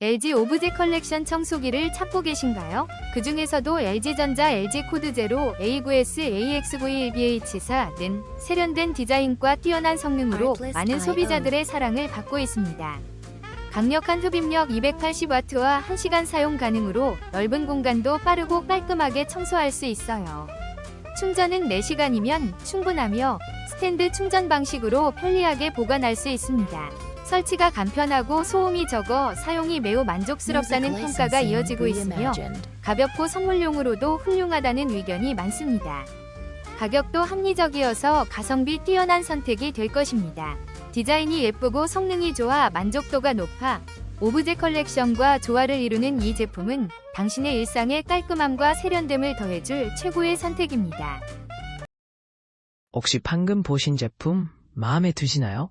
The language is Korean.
LG 오브제 컬렉션 청소기를 찾고 계신가요? 그 중에서도 LG전자 LG 코드 제로 A9S AX91BH4는 세련된 디자인과 뛰어난 성능으로 많은 소비자들의 사랑을 받고 있습니다. 강력한 흡입력 280W와 1시간 사용 가능으로 넓은 공간도 빠르고 깔끔하게 청소할 수 있어요. 충전은 4시간이면 충분하며 스탠드 충전 방식으로 편리하게 보관할 수 있습니다. 설치가 간편하고 소음이 적어 사용이 매우 만족스럽다는 평가가 이어지고 있으며 가볍고 선물용으로도 훌륭하다는 의견이 많습니다. 가격도 합리적이어서 가성비 뛰어난 선택이 될 것입니다. 디자인이 예쁘고 성능이 좋아 만족도가 높아 오브제 컬렉션과 조화를 이루는 이 제품은 당신의 일상에 깔끔함과 세련됨을 더해줄 최고의 선택입니다. 혹시 방금 보신 제품 마음에 드시나요?